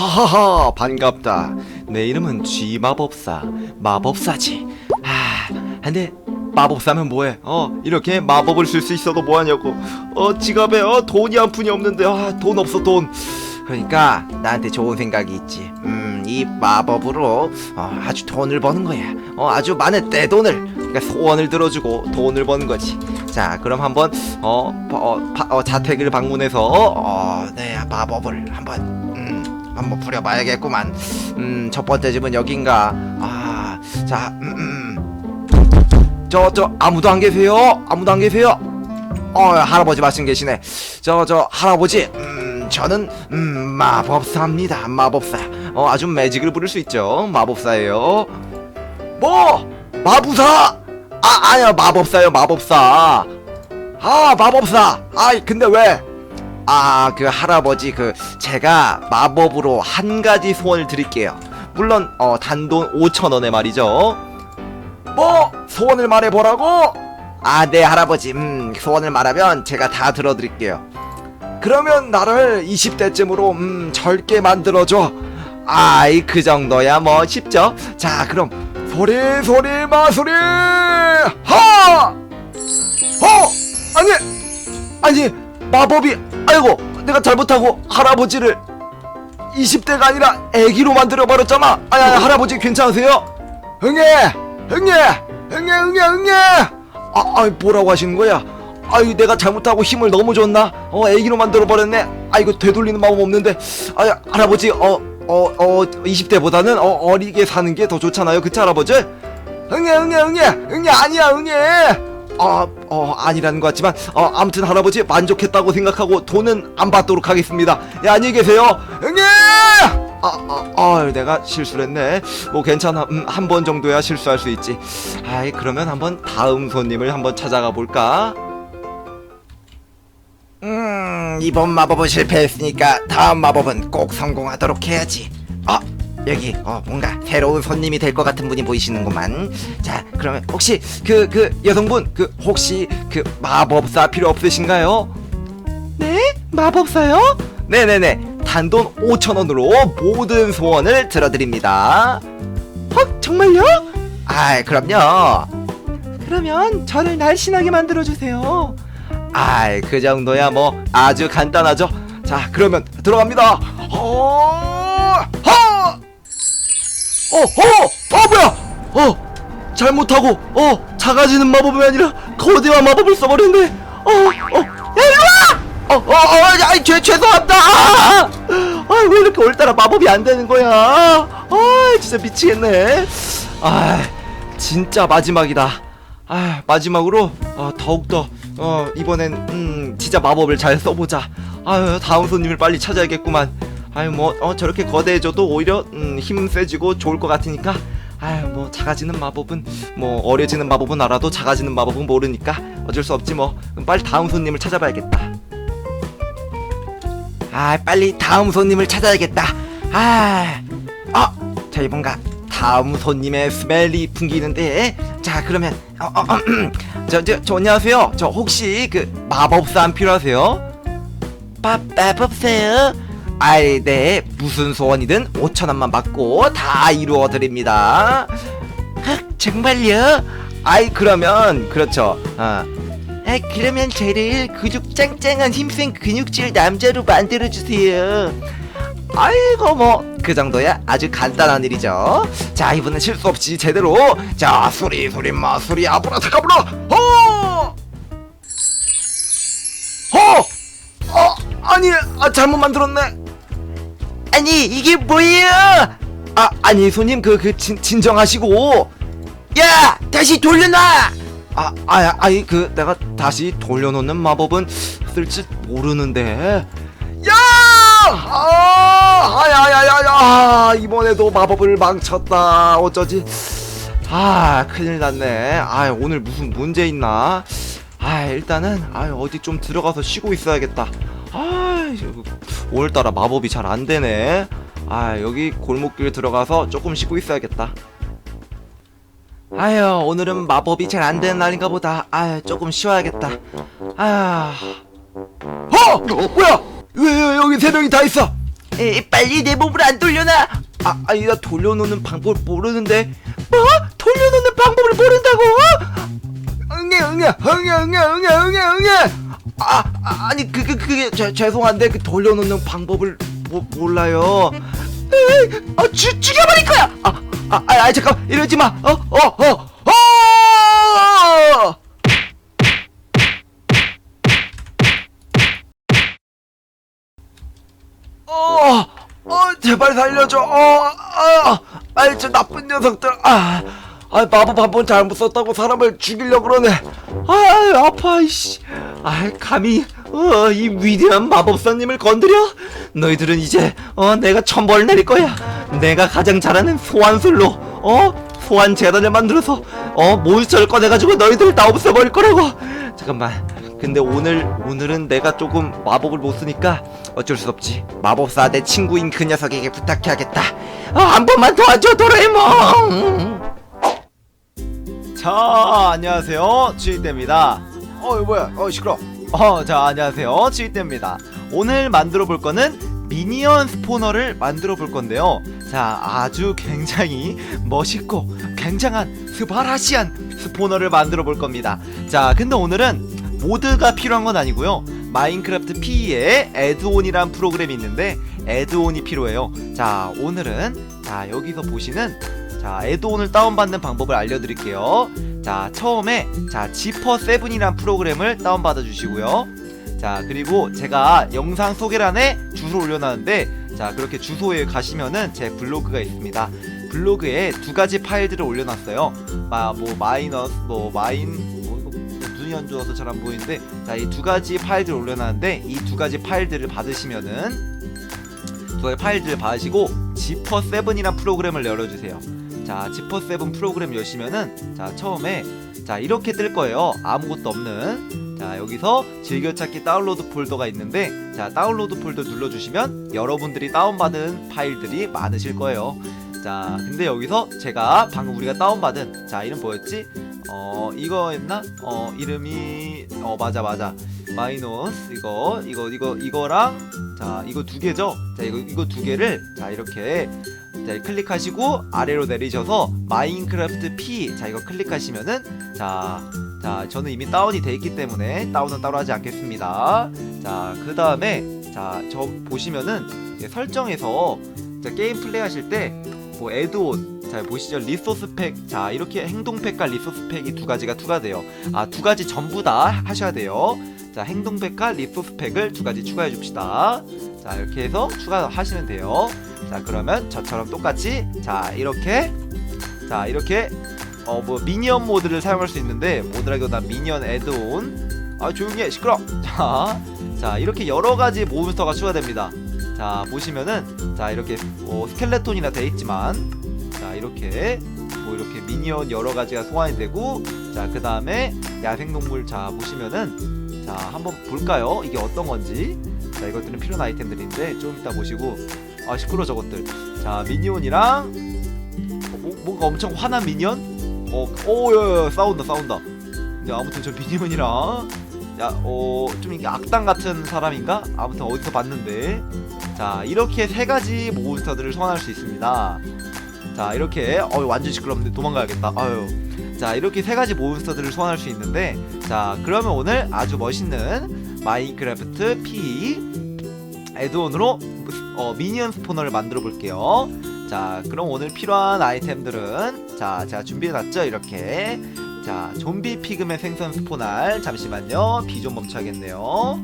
하하하 반갑다. 내 이름은 쥐마법사 마법사지. 아 근데 마법사면 뭐해? 어 이렇게 마법을 쓸 수 있어도 뭐하냐고. 어 지갑에 어 돈이 한 푼이 없는데 아돈 없어 돈. 그러니까 나한테 좋은 생각이 있지. 음 이 마법으로 어, 아주 돈을 버는 거야. 어 아주 많은 떼돈을. 그러니까 소원을 들어주고 돈을 버는 거지. 자 그럼 한번 어, 어, 파- 어, 자택을 방문해서 어, 네 마법을 한번 음, 한번 부려봐야겠구만 음, 첫 번째 집은 여긴가 아자 음, 음. 저, 저, 아무도 안 계세요? 아무도 안 계세요? 어, 할아버지 말씀 계시네. 저, 저, 할아버지, 음, 저는, 음, 마법사입니다. 마법사. 어, 아주 매직을 부릴 수 있죠. 마법사예요. 뭐? 마부사? 아, 아니야, 마법사요, 마법사. 아, 마법사. 아이, 근데 왜? 아, 그 할아버지, 그, 제가 마법으로 한 가지 소원을 드릴게요. 물론, 어, 단돈 5천원에 말이죠. 뭐 소원을 말해보라고? 아 네 할아버지 음 소원을 말하면 제가 다 들어드릴게요 그러면 나를 20대쯤으로 음 젊게 만들어줘 아이 그 정도야 뭐 쉽죠 자 그럼 소리 소리 마소리 하! 어! 아니 아니 마법이 아이고 내가 잘못하고 할아버지를 20대가 아니라 애기로 만들어버렸잖아. 아니, 아니 할아버지 괜찮으세요? 응애 응애 응애 응애 응애 아, 아 뭐라고 하시는 거야? 아유 내가 잘못하고 힘을 너무 줬나? 어 애기로 만들어 버렸네. 아 이거 되돌리는 마음 없는데. 아 할아버지 어 어 어 20대보다는 어, 어리게 사는 게 더 좋잖아요. 그치 할아버지? 응애 응애 응애 응애 아니야 응애 아, 어, 아니라는 것 같지만, 어, 아무튼 할아버지 만족했다고 생각하고 돈은 안 받도록 하겠습니다. 예, 안녕히 계세요. 응애! 아, 아, 아, 내가 실수를 했네. 뭐 괜찮아. 음, 한 번 정도야 실수할 수 있지. 아이, 그러면 한번 다음 손님을 한번 찾아가 볼까? 음, 이번 마법은 실패했으니까 다음 마법은 꼭 성공하도록 해야지. 아, 여기 어 뭔가 새로운 손님이 될 것 같은 분이 보이시는구만. 자, 그러면 혹시 그 그 여성분 그 혹시 그 마법사 필요 없으신가요? 네? 마법사요? 네네네. 단돈 5천 원으로 모든 소원을 들어드립니다. 어, 정말요? 아, 그럼요. 그러면 저를 날씬하게 만들어 주세요. 아, 그 정도야 뭐 아주 간단하죠. 자, 그러면 들어갑니다. 어, 하! 어, 어, 어, 뭐야? 어, 잘못하고, 어, 작아지는 마법이 아니라 거대한 마법을 써버렸네. 어, 어, 야, 일로 와! 어, 어, 어, 야, 죄, 죄송합니다. 아, 아, 왜 이렇게 오늘따라 마법이 안 되는 거야? 아, 진짜 미치겠네. 아, 진짜 마지막이다. 아, 마지막으로 어, 더욱더 어, 이번엔 음, 진짜 마법을 잘 써보자. 아유, 다음 손님을 빨리 찾아야겠구만. 아유, 뭐 어, 저렇게 거대해져도 오히려 음, 힘 세지고 좋을 것 같으니까. 아유, 뭐 작아지는 마법은 뭐 어려지는 마법은 알아도 작아지는 마법은 모르니까 어쩔 수 없지 뭐. 빨리 다음 손님을 찾아봐야겠다. 아, 빨리 다음 손님을 찾아야겠다. 아, 아, 저희 뭔가 다음 손님의 스멜이 풍기는데. 자, 그러면 어, 어, 어, 저, 저, 저 안녕하세요. 저 혹시 그 마법사 안 필요하세요? 마, 마법사요? 네. 무슨 소원이든 5천 원만 받고 다 이루어 드립니다. 정말요? 아이, 그러면 그렇죠. 아, 아, 그러면 저를 근육 짱짱한 힘센 근육질 남자로 만들어 주세요. 아이고 뭐 그 정도야 아주 간단한 일이죠. 자 이번엔 실수 없이 제대로 자 소리 소리 마 소리 아브라 타카브라 호! 호! 어 아니 아, 잘못 만들었네. 아니 이게 뭐예요? 아 아니 손님 그 그 진정하시고 야 다시 돌려놔. 아, 아, 아니 그 내가 다시 돌려놓는 마법은 쓸줄 모르는데. 야! 아, 아야야야야! 이번에도 마법을 망쳤다. 어쩌지? 아, 큰일 났네. 아, 오늘 무슨 문제 있나? 아, 일단은 아, 어디 좀 들어가서 쉬고 있어야겠다. 아, 오늘따라 마법이 잘 안 되네. 아, 여기 골목길 들어가서 조금 쉬고 있어야겠다. 아유 오늘은 마법이 잘 안 되는 날인가 보다 아유 조금 쉬어야겠다 아휴 어! 뭐야 왜, 왜 여기 세 명이 다 있어 에, 빨리 내 몸을 안 돌려놔 아 아니 나 돌려놓는 방법을 모르는데 뭐? 돌려놓는 방법을 모른다고? 응애 응애 응애 응애 응애 응애 응애 아, 아 아니 그그 그게 제, 죄송한데 그 돌려놓는 방법을 모, 몰라요 에이, 아 죽, 죽여버릴 거야 아, 아, 아, 아 잠깐 이러지 마어어어 어, 어! 어, 어, 제발 살려줘. 어, 아, 아이, 저 나쁜 녀석들. 아, 아, 마법 한 번 잘못 썼다고 사람을 죽이려 그러네. 아, 아파, 이씨. 아, 감히, 어, 이 위대한 마법사님을 건드려? 너희들은 이제, 어, 내가 천벌 내릴 거야. 내가 가장 잘하는 소환술로, 어, 소환 재단을 만들어서, 어, 몬스터를 꺼내가지고 너희들을 다 없애버릴 거라고. 잠깐만. 근데 오늘 오늘은 내가 조금 마법을 못 쓰니까 어쩔 수 없지. 마법사 내 친구인 그 녀석에게 부탁해야겠다. 아, 한 번만 도와줘 도라에몽. 자 안녕하세요 주인대입니다 어 뭐야? 어 시끄러. 어 자 안녕하세요. 주인대입니다. 오늘 만들어 볼 거는 미니언 스포너를 만들어 볼 건데요. 자 아주 굉장히 멋있고 굉장한 스바라시한 스포너를 만들어 볼 겁니다. 자 근데 오늘은 모드가 필요한 건 아니고요. 마인크래프트 P에 애드온이란 프로그램이 있는데 애드온이 필요해요. 자 오늘은 자 여기서 보시는 자, 애드온을 다운받는 방법을 알려드릴게요. 자, 처음에 자 지퍼 세븐이란 프로그램을 다운받아 주시고요. 자, 그리고 제가 영상 소개란에 주소 올려놨는데 자 그렇게 주소에 가시면은 제 블로그가 있습니다. 블로그에 두 가지 파일들을 올려놨어요. 마, 뭐 마이너스, 뭐 마인, 뭐 이거 눈이 안 좋아서 잘 안 보이는데 자 이 두 가지 파일들을 올려놨는데 이 두 가지 파일들을 받으시면은 두 가지 파일들을 받으시고 지퍼 세븐이란 프로그램을 열어주세요. 자 지퍼 세븐 프로그램 여시면은 자 처음에 자 이렇게 뜰 거예요. 아무것도 없는. 자 여기서 즐겨찾기 다운로드 폴더가 있는데 자 다운로드 폴더 눌러주시면 여러분들이 다운받은 파일들이 많으실 거예요. 자 근데 여기서 제가 방금 우리가 다운받은 자 이름 뭐였지? 어 이거였나? 어 이름이 어 맞아 맞아. 마이너스 이거 이거 이거 이거랑 자 이거 두 개죠? 자 이거 이거 두 개를 자 이렇게 자 클릭하시고 아래로 내리셔서 마인크래프트 P. 자 이거 클릭하시면은 자, 자 저는 이미 다운이 돼 있기 때문에 다운은 따로 하지 않겠습니다. 자 그 다음에 자 저 보시면은 설정에서 자 게임 플레이 하실 때뭐 애드온 자 보시죠. 리소스 팩 자 이렇게 행동 팩과 리소스 팩이 두 가지가 추가돼요. 아 두 가지 전부 다 하셔야 돼요. 자 행동 팩과 리소스 팩을 두 가지 추가해 줍시다. 자 이렇게 해서 추가하시면 돼요 자 그러면 저처럼 똑같이 자 이렇게 자 이렇게 어 뭐 미니언 모드를 사용할 수 있는데 모드라기보다 미니언 애드온. 아 조용히 해. 시끄러. 자, 자 이렇게 여러 가지 몬스터가 추가됩니다. 자 보시면은 자 이렇게 어, 스켈레톤이나 돼 있지만 자 이렇게 뭐 이렇게 미니언 여러 가지가 소환이 되고 자 그 다음에 야생동물 자 보시면은 자 한번 볼까요? 이게 어떤 건지. 자 이것들은 필요한 아이템들인데 좀 이따 보시고 아 시끄러 저것들. 자 미니온이랑 어, 뭐, 뭔가 엄청 화난 미니언? 어 오야 싸운다 싸운다. 근데 아무튼 저 미니온이랑 야어좀 이게 악당 같은 사람인가? 아무튼 어디서 봤는데. 자 이렇게 세 가지 몬스터들을 소환할 수 있습니다. 자 이렇게 어 완전 시끄럽는데 도망가야겠다. 아유. 자 이렇게 세 가지 몬스터들을 소환할 수 있는데 자 그러면 오늘 아주 멋있는 마인크래프트 P 애드온으로 어, 미니언 스포너를 만들어 볼게요. 자, 그럼 오늘 필요한 아이템들은 자, 제가 준비해 놨죠? 이렇게. 자, 좀비 피그맨 생선 스포날. 잠시만요. 비 좀 멈춰야겠네요.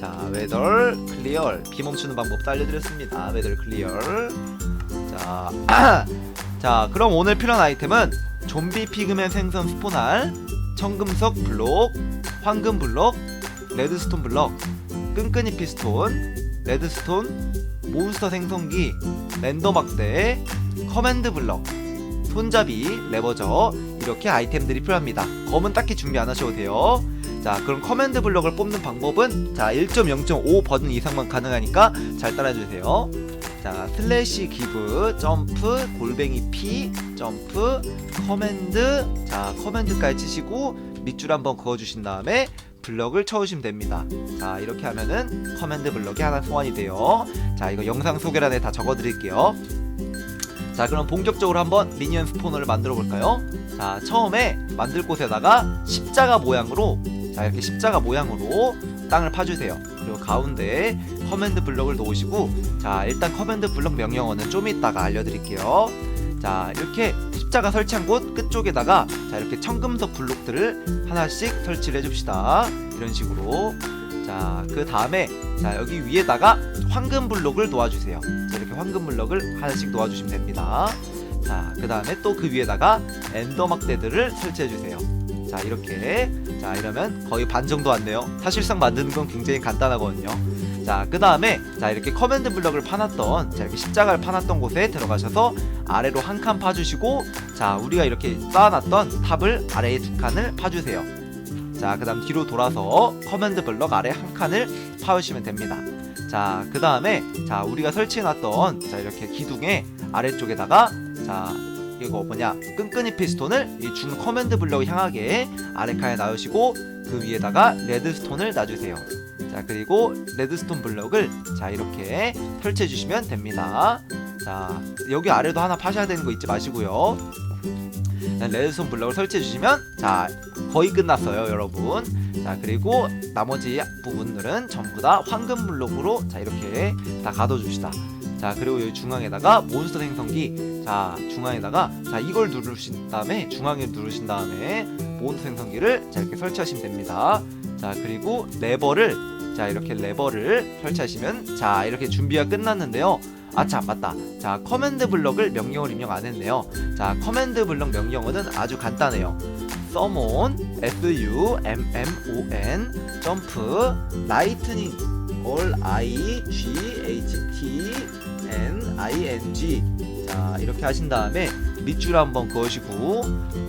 자, 웨덜 클리어. 비 멈추는 방법도 알려드렸습니다. 웨덜 클리어. 자, 자, 그럼 오늘 필요한 아이템은 좀비 피그맨 생선 스포날, 청금석 블록, 황금 블록, 레드스톤 블록, 끈끈이 피스톤, 레드스톤, 몬스터 생성기, 랜더 막대, 커맨드 블럭, 손잡이, 레버저 이렇게 아이템들이 필요합니다. 검은 딱히 준비 안 하셔도 돼요. 자, 그럼 커맨드 블럭을 뽑는 방법은 자 1.0.5 버튼 이상만 가능하니까 잘 따라주세요. 자, 슬래시 기브, 점프, 골뱅이 P, 점프, 커맨드, 자 커맨드까지 치시고 밑줄 한번 그어주신 다음에 블럭을 쳐주시면 됩니다. 자 이렇게 하면은 커맨드 블럭이 하나 소환이 돼요. 자 이거 영상 소개란에 다 적어드릴게요. 자 그럼 본격적으로 한번 미니언 스포너를 만들어 볼까요? 자 처음에 만들 곳에다가 십자가 모양으로 자 이렇게 십자가 모양으로 땅을 파주세요. 그리고 가운데에 커맨드 블럭을 놓으시고 자 일단 커맨드 블럭 명령어는 좀 이따가 알려드릴게요. 자 이렇게 십자가 설치한 곳 끝쪽에다가 자 이렇게 청금석 블록들을 하나씩 설치를 해줍시다. 이런 식으로 자 그 다음에 자 여기 위에다가 황금 블록을 놓아주세요. 자 이렇게 황금 블록을 하나씩 놓아주시면 됩니다. 자 그 다음에 또 그 위에다가 엔더 막대들을 설치해주세요. 자 이렇게 자 이러면 거의 반 정도 왔네요. 사실상 만드는 건 굉장히 간단하거든요. 자 그 다음에 자 이렇게 커맨드 블럭을 파놨던 자 이렇게 십자가를 파놨던 곳에 들어가셔서 아래로 한 칸 파주시고 자 우리가 이렇게 쌓아놨던 탑을 아래에 두 칸을 파주세요. 자그 다음 뒤로 돌아서 커맨드 블럭 아래 한 칸을 파주시면 됩니다. 자 그 다음에 자 우리가 설치해놨던 자 이렇게 기둥의 아래쪽에다가 자 이거 뭐냐 끈끈이 피스톤을 이 중 커맨드 블럭 향하게 아래 칸에 놔주시고 그 위에다가 레드스톤을 놔주세요. 자 그리고 레드스톤 블럭을 자 이렇게 설치해 주시면 됩니다. 자 여기 아래도 하나 파셔야 되는 거 잊지 마시고요. 자, 레드스톤 블럭을 설치해 주시면 자 거의 끝났어요, 여러분. 자 그리고 나머지 부분들은 전부 다 황금 블록으로 자 이렇게 다 가둬줍시다. 자 그리고 여기 중앙에다가 몬스터 생성기 자 중앙에다가 자 이걸 누르신 다음에 중앙에 누르신 다음에 몬스터 생성기를 자 이렇게 설치하시면 됩니다. 자 그리고 레버를 자 이렇게 레버를 설치하시면 자 이렇게 준비가 끝났는데요. 아참 맞다. 자 커맨드 블럭을 명령을 입력 안 했네요. 자 커맨드 블럭 명령어는 아주 간단해요. summon s u m m o n 점프 라이트닝 all i g h t n i n g 자 이렇게 하신 다음에 밑줄 한번 그으시고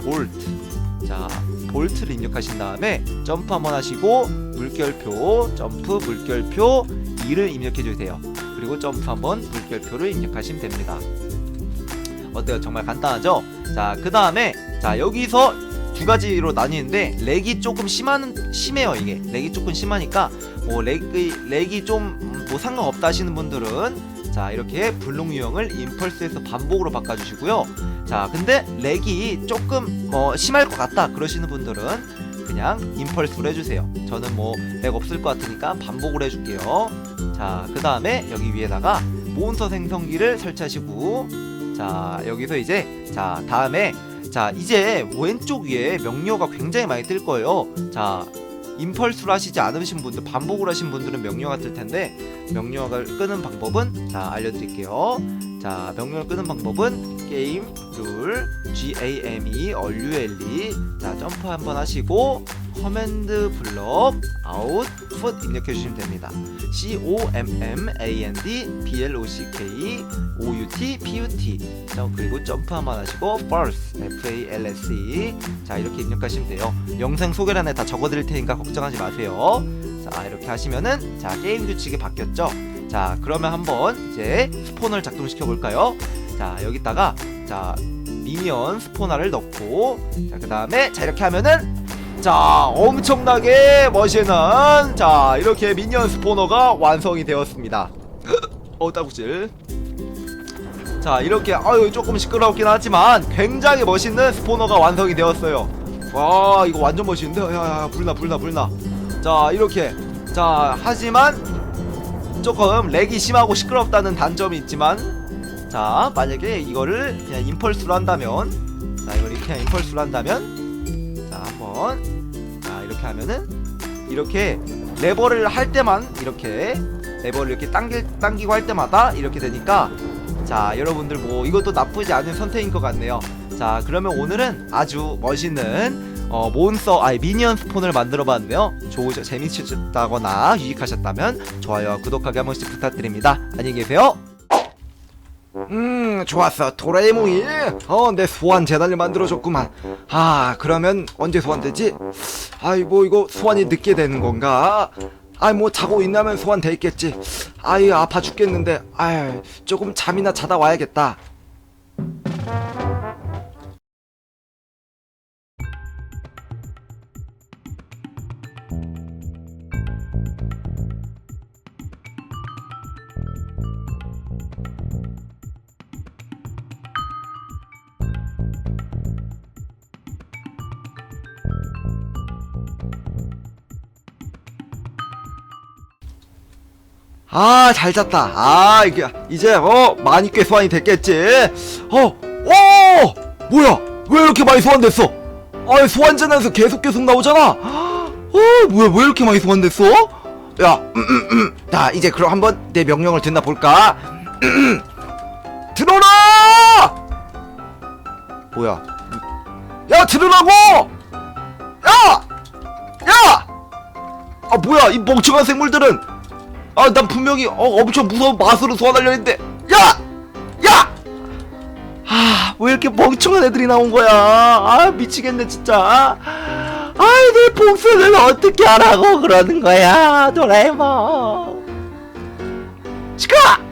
볼트 자 볼트를 입력하신 다음에 점프 한번 하시고 물결표 점프 물결표 2를 입력해 주세요. 그리고 점프 한번 물결표를 입력하시면 됩니다. 어때요? 정말 간단하죠? 자, 그 다음에 자 여기서 두 가지로 나뉘는데 렉이 조금 심한 심해요 이게 렉이 조금 심하니까 뭐 렉이 렉이 좀 뭐 상관없다 하시는 분들은 자 이렇게 블록 유형을 임펄스에서 반복으로 바꿔주시고요. 자 근데 렉이 조금 뭐 심할 것 같다 그러시는 분들은 그냥 임펄스로 해주세요. 저는 뭐 렉 없을 것 같으니까 반복을 해줄게요. 자 그 다음에 여기 위에다가 몬스터 생성기를 설치하시고 자 여기서 이제 자 다음에 자 이제 왼쪽 위에 명료가 굉장히 많이 뜰 거예요. 자 임펄스로 하시지 않으신 분들 반복을 하신 분들은 명료가 뜰 텐데 명료가 끄는 방법은 자 알려드릴게요. 자 명령을 끄는 방법은 게임 룰 G A M E R U L E 자 점프 한번 하시고 커맨드 블럭 아웃 풋 입력해 주시면 됩니다. C O M M A N D B L O C K O U T P U T 자 그리고 점프 한번 하시고 first F A L S E 자 이렇게 입력하시면 돼요. 영상 소개란에 다 적어드릴 테니까 걱정하지 마세요. 자 이렇게 하시면은 자 게임 규칙이 바뀌었죠. 자 그러면 한번 이제 스포너를 작동시켜 볼까요? 자 여기다가 자 미니언 스포너를 넣고 자그 다음에 자 이렇게 하면은 자 엄청나게 멋있는 자 이렇게 미니언 스포너가 완성이 되었습니다. 어 따구질. 자 이렇게 아유 조금 시끄럽긴 하지만 굉장히 멋있는 스포너가 완성이 되었어요. 와 이거 완전 멋있는데 야야 불나 불나 불나. 자 이렇게. 자 하지만 조금 렉이 심하고 시끄럽다는 단점이 있지만 자 만약에 이거를 그냥 임펄스로 한다면 자 이걸 그냥 임펄스로 한다면 자 한번 자 이렇게 하면은 이렇게 레버를 할 때만 이렇게 레버를 이렇게 당기, 당기고 할 때마다 이렇게 되니까 자 여러분들 뭐 이것도 나쁘지 않은 선택인 것 같네요. 자 그러면 오늘은 아주 멋있는 어, 몬스터 아니 미니언 스폰을 만들어 봤는데요. 좋으셔 재미있으셨다거나 유익하셨다면 좋아요와 구독하기 한 번씩 부탁드립니다. 안녕히 계세요. 음 좋았어. 도라에몽이 어내 소환 재단을 만들어줬구만. 아 그러면 언제 소환되지? 아이 뭐 이거 소환이 늦게 되는 건가? 아이 뭐 자고 있나면 소환돼 있겠지. 아이 아파 죽겠는데. 아이 조금 잠이나 자다 와야겠다 아, 잘 잤다. 아, 이게 이제 어 많이 꽤 소환이 됐겠지. 어, 오, 뭐야? 왜 이렇게 많이 소환됐어? 아, 소환전에서 계속 계속 나오잖아. 어, 뭐야? 왜 이렇게 많이 소환됐어? 야, 음, 음, 음. 자, 이제 그럼 한번 내 명령을 듣나 볼까? 음, 음. 들어라! 뭐야? 야, 들으라고! 야! 야! 아, 뭐야? 이 멍청한 생물들은 아, 난 분명히 어, 엄청 무서운 마술로 소환하려 했는데 야! 야! 아, 왜 이렇게 멍청한 애들이 나온 거야? 아, 미치겠네, 진짜. 아이, 내 복수는 어떻게 하라고 그러는 거야, 도라에몽. 시끄러!